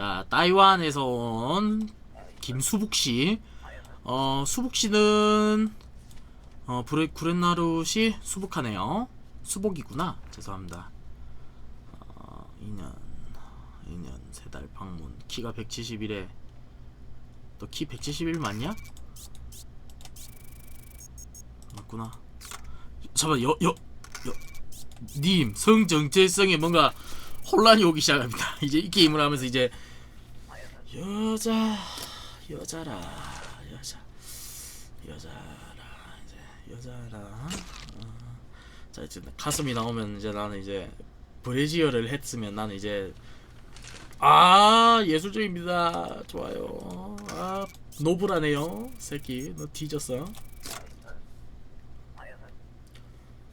자, 따이완에서 온 김수북 씨. 어, 수북 씨는 어, 브레 구렛나룻이 수북하네요. 수복이구나. 죄송합니다. 어, 2년 2년 세달 방문. 키가 171에 너 키 171 맞냐? 맞구나. 잠깐 여, 여, 여, 님 성정체성에 뭔가 혼란이 오기 시작합니다. 이제 이 게임을 하면서 이제 여자 여자라 여자 여자라 이제 여자라. 어. 자 이제 가슴이 나오면 이제 나는 이제 브레지어를 했으면 나는 이제 아 예술적입니다. 좋아요. 아 노블하네요 새끼. 너 뒤졌어.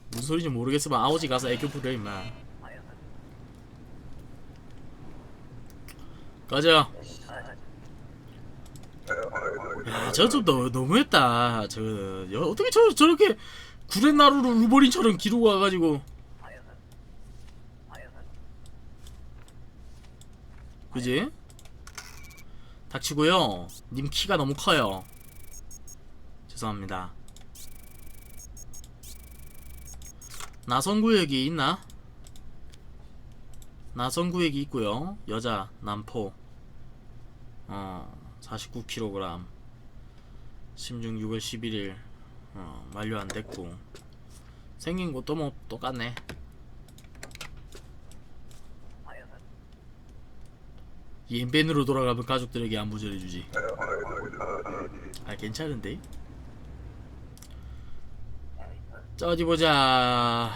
무슨 소리인지 모르겠으면 아오지 가서 애교 부려 임마. 가자. 야, 저좀 너무했다. 저, 여, 어떻게 저, 저렇게 구렛나루를 우버린처럼 기르고 와가지고. 그지? 닥치고요. 님 키가 너무 커요. 죄송합니다. 나선구역이 있나? 나선구역이 있고요. 여자 남포. 어, 49kg. 심중 6월 11일. 어, 만료 안 됐고. 생긴 것도 뭐 똑같네. 옌벤으로 돌아가면 가족들에게 안부 전해주지. 아 괜찮은데? 자 어디 보자.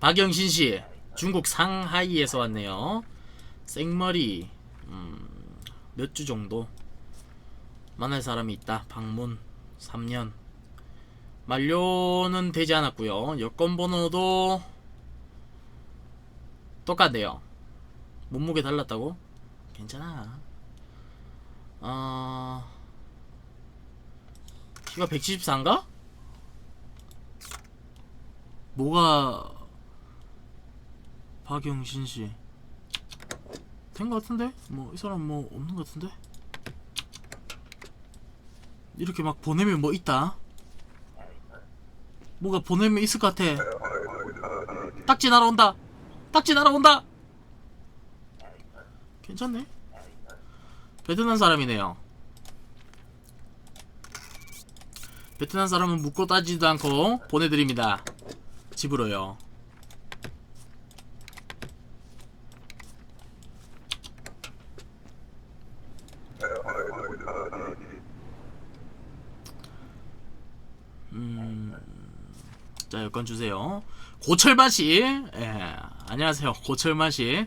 박영신 씨, 중국 상하이에서 왔네요. 생머리, 음, 몇 주 정도 만날 사람이 있다. 방문 3년. 만료는 되지 않았고요. 여권 번호도 똑같네요. 몸무게 달랐다고? 괜찮아. 아 키가 174인가? 뭐가 박영신 씨? 된 것 같은데? 뭐 이 사람 뭐 없는 것 같은데? 이렇게 막 보내면 뭐 있다? 뭐가 보내면 있을 것 같아. 딱지 날아온다. 딱지 날아온다. 괜찮네. 베트남 사람이네요. 베트남 사람은 묻고 따지지도 않고 보내드립니다. 집으로요. 자 여권 주세요. 고철만 씨, 예, 안녕하세요. 고철만 씨.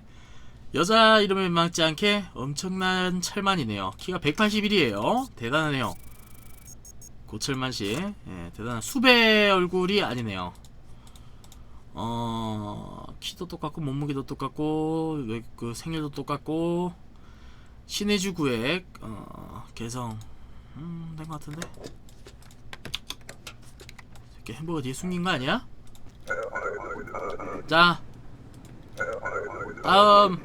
여자 이름에 맞지 않게 엄청난 철만이네요. 키가 181이에요. 대단하네요. 고철만 씨, 예, 대단한 수배 얼굴이 아니네요. 어, 키도 똑같고 몸무게도 똑같고 왜그 생일도 똑같고 신해주 구획 어, 개성 음, 된 것 같은데. 이렇게 햄버거 뒤에 숨긴 거 아니야? 자 다음.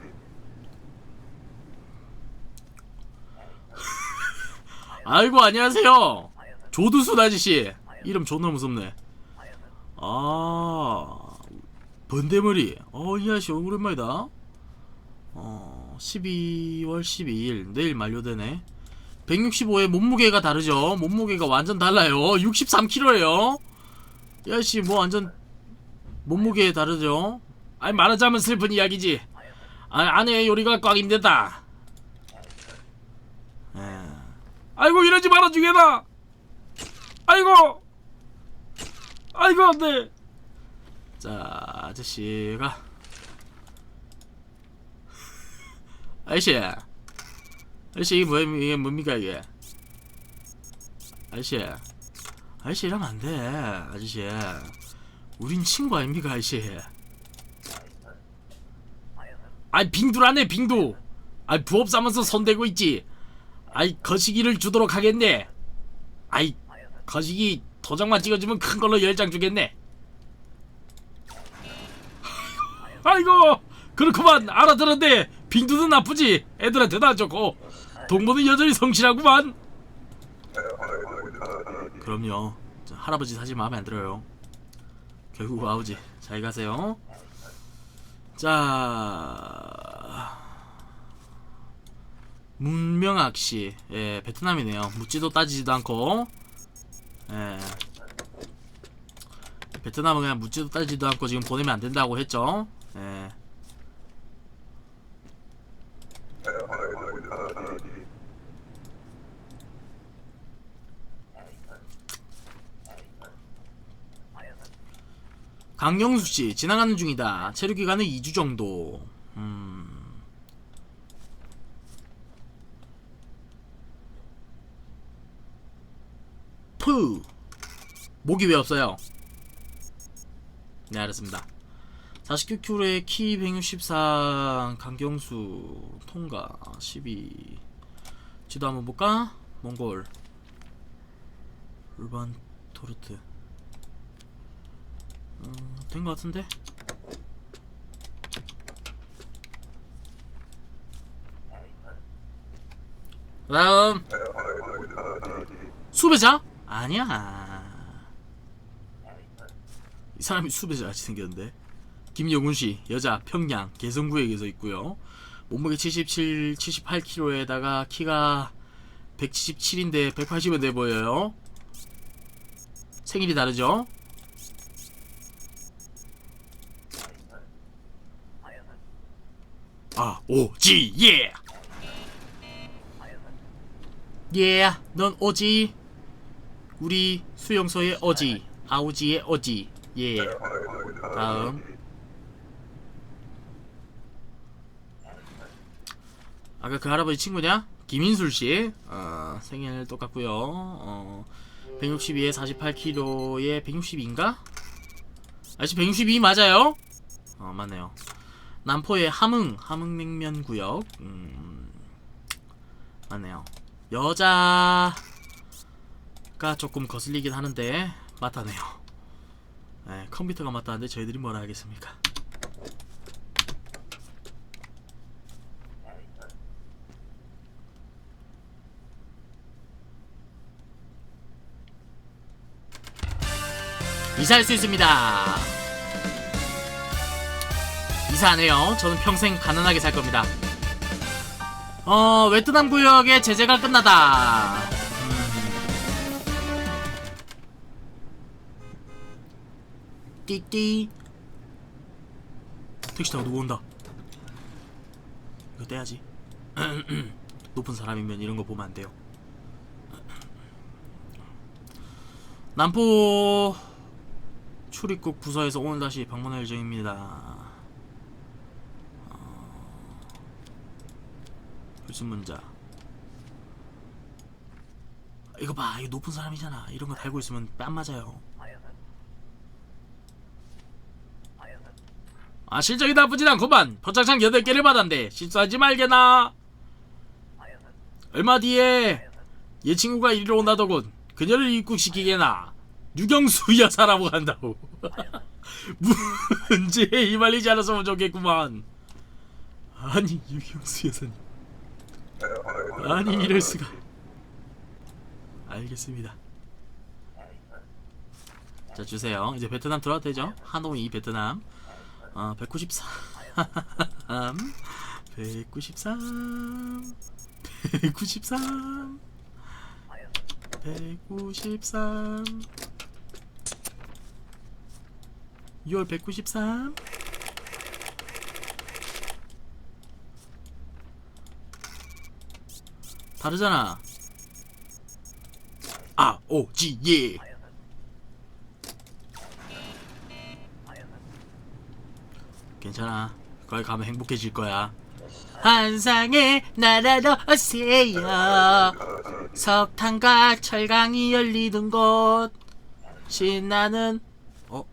아이고 안녕하세요. 조두순 아저씨. 이름 존나 무섭네. 아 번데머리. 어이 아저씨 오랜만이다. 어 12월 12일. 내일 만료되네. 165에 몸무게가 다르죠. 몸무게가 완전 달라요. 63kg예요 야씨 뭐 완전 몸무게 다르죠. 아니 말하자면 슬픈 이야기지. 아, 안에 요리가 꽉 힘들다. 에. 아이고 이러지 마라 중에다 아이고. 아이고 안돼. 자 아저씨가. 아저씨. 아저씨 이게 뭐 이게 뭡니까 이게? 아저씨 아저씨 이러면 안 돼 아저씨. 우린 친구 아닙니까 아저씨? 아이 빙두라네 빙두. 아이 부업 삼아서 손대고 있지. 아이 거시기를 주도록 하겠네. 아이 거시기 도장만 찍어주면 큰 걸로 열 장 주겠네. 아이고 그렇구만. 알아들었네. 빙두는 나쁘지. 애들한테도 안 좋고. 동무는 여전히 성실하구만 그럼요. 저 할아버지 사실 마음에 안 들어요. 결국 아버지 잘 가세요. 자 문명학시 예 베트남이네요. 묻지도 따지지도 않고. 예. 베트남은 그냥 묻지도 따지지도 않고 지금 보내면 안 된다고 했죠. 예 강경수 씨 지나가는 중이다. 체류 기간은 2주 정도. 음. 푸. 목이 왜 없어요? 네, 알았습니다. 49kg에 키164 강경수 통과 12 지도 한번 볼까? 몽골 울반 토르트 된것 같은데? 다음 수배자? 아니야 이 사람이 수배자 같이 생겼는데 김영훈씨 여자 평양 개성구역에서 있고요 몸무게 77, 78kg에다가 키가 177인데 180은 돼 보여요 생일이 다르죠? 아, 오, 지, 예! 예, 넌 오지. 우리 수용소의 어지, 아우지의 어지, 예. 다음. 아까 그 할아버지 친구냐? 김인술 씨. 어, 생일 똑같고요. 어, 162에 48kg에 162인가? 아저씨 162 맞아요? 어, 맞네요. 남포의 함흥 함흥냉면 구역. 음, 맞네요. 여자가 조금 거슬리긴 하는데 맞다네요. 네, 컴퓨터가 맞다는데 저희들이 뭐라 하겠습니까? 이사할 수 있습니다 이사하네요. 저는 평생 가난하게 살 겁니다. 어, 베트남 구역의 제재가 끝나다. 음. 띠띠. 택시 타고 누구 온다. 이거 떼야지. 높은 사람이면 이런 거 보면 안 돼요. 남포 출입국 부서에서 오늘 다시 방문할 예정입니다. 무슨 문자? 이거 봐 이거 높은 사람이잖아. 이런 거 달고 있으면 뺨 맞아요. 아 실적이 나쁘진 않구만. 포착장 8개를 받았는데 실수하지 말게나. 얼마 뒤에 얘 친구가 이리로 온다더군. 그녀를 입국시키게나. 유경수 여사라고 한다고. 문제에 휘말리지 않았으면 좋겠구만. 아니 유경수 여사님 아니 이럴 수가. 알겠습니다. 자 주세요. 이제 베트남 들어가도 되죠? 하노이 베트남. 어193 193 193 193 6월 193 다르잖아. 아, 오, 지, 예. 괜찮아. 거기 가면 행복해질 거야. 환상의 나라로 오세요. 석탄과 철강이 열리는 곳. 신나는 어?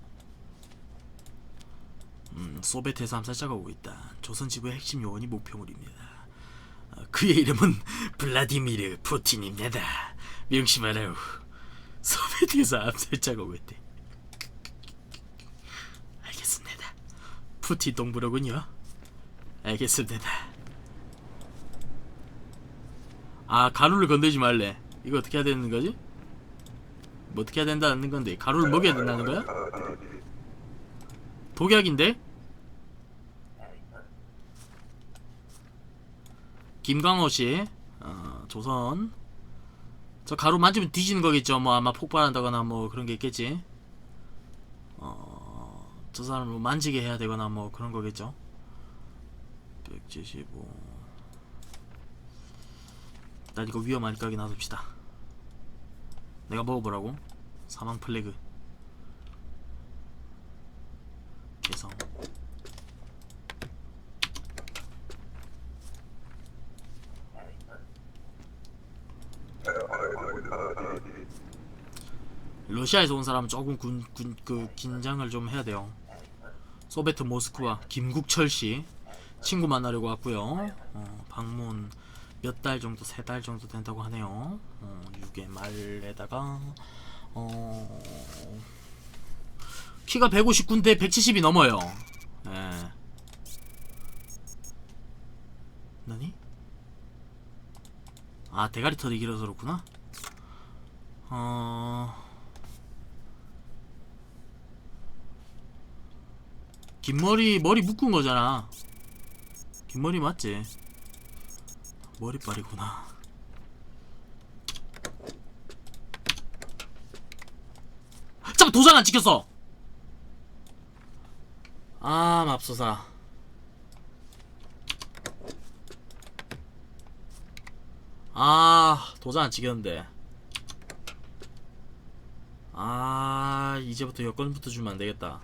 음, 소베트에서 암살자가 오고 있다. 조선 지구의 핵심 요원이 목표물입니다. 그의 이름은 블라디미르 푸틴입니다. 명심하라우. 소비에서 암살자가 왜 돼? 알겠습니다. 푸틴 동부로군요. 알겠습니다. 아 가루를 건들지 말래. 이거 어떻게 해야 되는 거지? 뭐 어떻게 해야 된다는 건데 가루를 먹여야 된다는 거야? 독약인데? 김광호 씨 어, 조선. 저 가루 만지면 뒤지는 거겠죠. 뭐 아마 폭발한다거나 뭐 그런 게 있겠지. 어, 저 사람을 만지게 해야 되거나 뭐 그런 거겠죠. 175난 이거 위험하니까 여기 놔둡시다. 내가 먹어보라고. 사망 플래그. 개성 러시아에서 온 사람은 조금 군, 군, 그 긴장을 좀 해야 돼요. 소베트 모스크바 김국철 씨 친구 만나려고 왔고요. 어, 방문 몇 달 정도, 세 달 정도 된다고 하네요. 어, 6의 말에다가 어, 키가 159인데 170이 넘어요. 예. 나니? 아 대가리 털이 길어서 그렇구나. 어. 긴 머리 머리 묶은 거잖아. 긴 머리 맞지? 머리빨이구나. 잠깐 도장 안 찍혔어. 아 맙소사. 아 도장 안 찍혔는데. 아 이제부터 여권부터 주면 안 되겠다.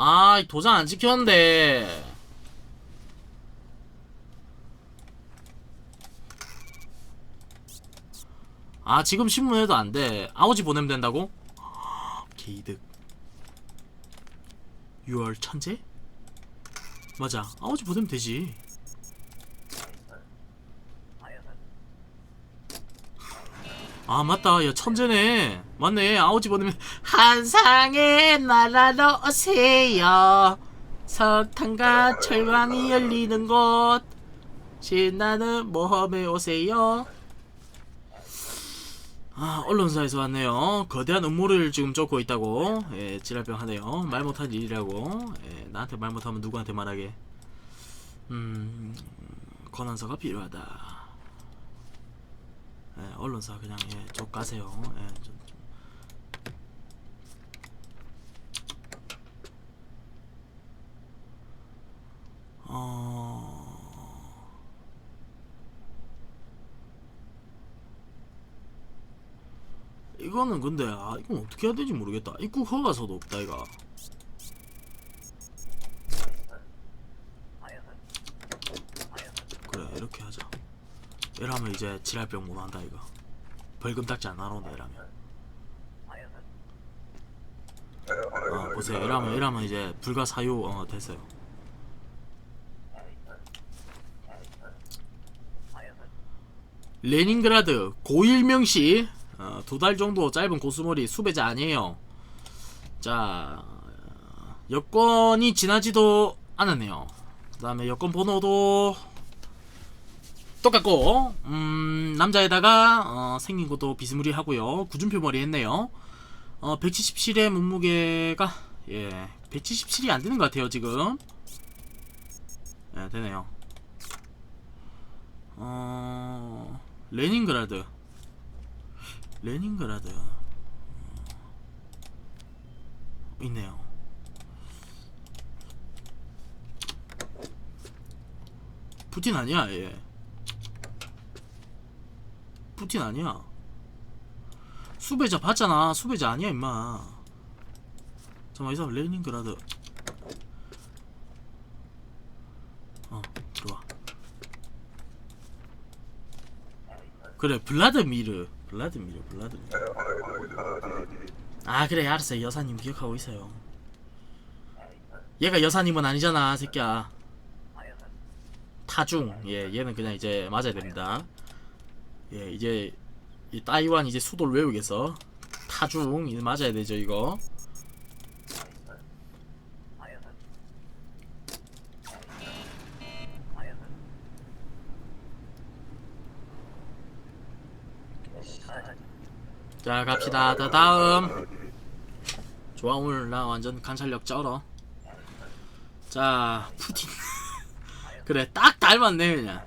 아, 이 도장 안 찍혔는데. 아, 지금 신문해도 안 돼. 아오지 보내면 된다고? 개이득. 6월 천재? 맞아. 아오지 보내면 되지. 아 맞다. 야 천재네. 맞네. 아오지 보내면 한상의 나라로 오세요. 석탄과 철광이 열리는 곳. 신나는 모험에 오세요. 아 언론사에서 왔네요. 거대한 음모를 지금 쫓고 있다고. 예 지랄병 하네요. 말 못한 일이라고. 예 나한테 말 못하면 누구한테 말하게? 음 권한서가 필요하다 예, 언론사 그냥 예, 쪽 가세요. 예, 좀, 좀. 어... 이거는 근데 아 이건 어떻게 해야 될지 모르겠다. 입국 허가서도 없다 이가. 그래 이렇게 하자. 이러면 이제 지랄병 못 한다 이거. 벌금 딱지 안 나온다 이러면. 어 보세요 이러면 이러면 이제 불가 사유 어 됐어요. 레닌그라드 고일명씨 어, 두달 정도 짧은 고수머리 수배자 아니에요. 자 여권이 지나지도 않았네요. 그 다음에 여권 번호도 똑같고 음, 남자에다가 어, 생긴 것도 비스무리하고요. 구준표 머리 했네요. 어, 177의 몸무게가 예 177이 안 되는 것 같아요 지금. 예 되네요. 어 레닌그라드 레닌그라드 어, 있네요. 푸틴 아니야 얘. 푸틴 아니야. 수배자 봤잖아. 수배자 아니야 임마. 잠깐만 이 사람 레닌그라드. 어 들어와. 그래 블라드미르. 블라드미르 블라드미르. 아 그래 알았어요 여사님 기억하고 있어요. 얘가 여사님은 아니잖아 새끼야. 타중 예 얘는 그냥 이제 맞아야 됩니다. 예, 이제 이 따이완 이제 수도를 외우겠어. 타중 이제 맞아야 되죠 이거. 자 갑시다. 다 다음. 좋아 오늘 나 완전 관찰력 쩔어. 자 푸틴. 그래 딱 닮았네 그냥. 아,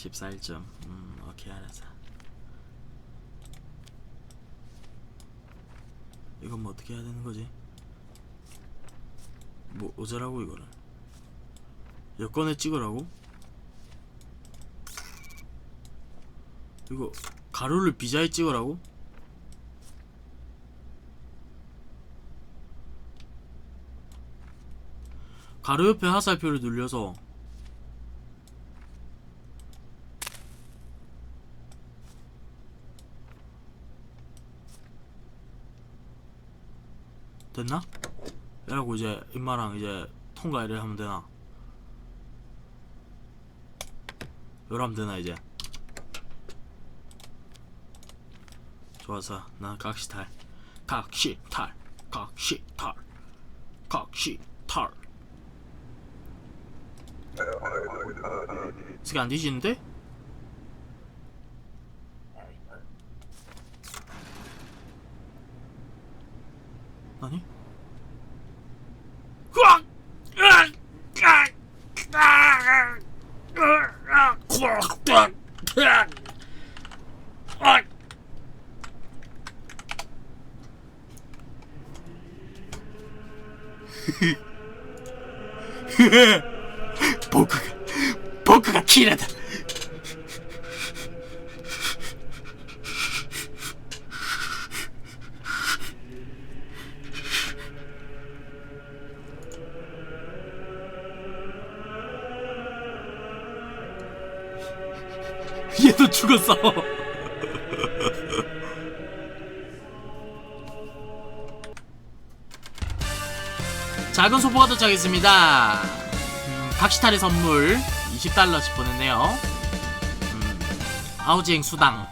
14일점. 음 오케이 알았어. 이건 뭐 어떻게 해야 되는 거지? 뭐 어쩌라고 이거를? 여권에 찍으라고? 이거 가로를 비자에 찍으라고? 가로 옆에 하살표를 눌려서 됐나? 이라고 이제 임마랑 이제 통과를 하면 되나? 요러면 되나 이제? 좋아서 난 각시탈 각시탈 각시탈 각시탈 이게 안 뒤지는데? 아니? 버그가 버그가 키라다. 얘도 죽었어. 작은 소포가 도착했습니다 음, 각시탈의 선물 20달러씩 보냈네요. 음, 아우지행 수당.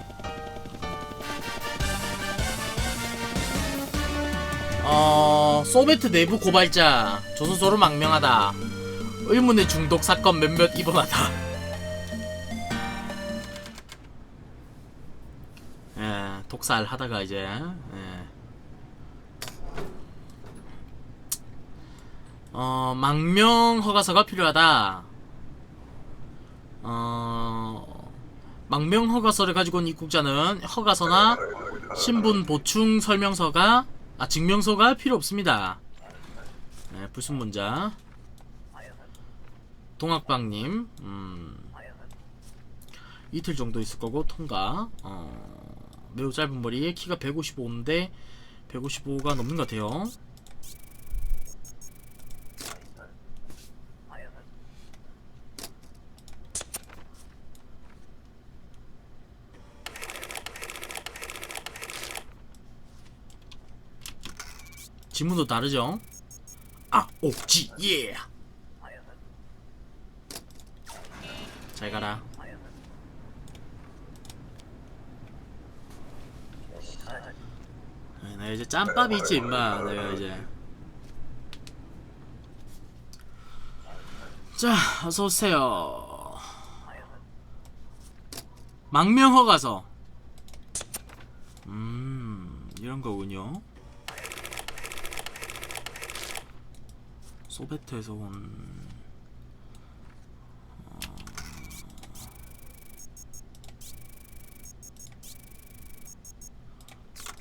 어, 소베트 내부 고발자 조선소로 망명하다. 의문의 중독 사건 몇몇 입원하다. 예, 독살 하다가 이제 예. 어, 망명 허가서가 필요하다. 어, 망명 허가서를 가지고 온 입국자는 허가서나 신분 보충 설명서가 아 증명서가 필요 없습니다. 네, 불순문자 동학방님 음, 이틀 정도 있을 거고 통과. 어, 매우 짧은 머리에 키가 155인데 155가 넘는 것 같아요. 지문도 다르죠? 아, 옥지, 예! 잘 가라. 네, 나 이제 짬밥이지, 임마. 내가 이제. 자, 어서오세요. 망명허가서. 음, 이런 거군요. 소베트에서 온 어,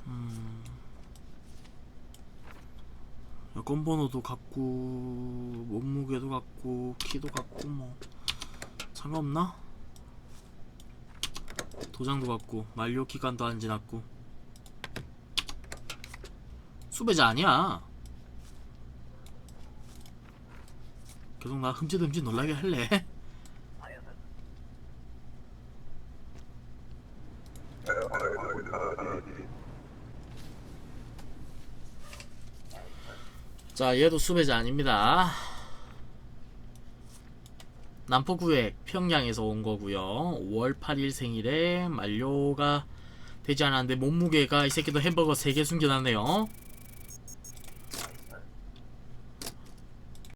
음, 여권 번호도 같고 몸무게도 같고 키도 같고 뭐 상관없나? 도장도 같고 만료 기간도 안 지났고 수배자 아니야 계속 나 흠칫흠칫 놀라게 할래? 자 얘도 수배자 아닙니다. 남포구획 평양에서 온 거고요. 5월 8일 생일에 만료가 되지 않았는데 몸무게가 이 새끼도 햄버거 3개 숨겨놨네요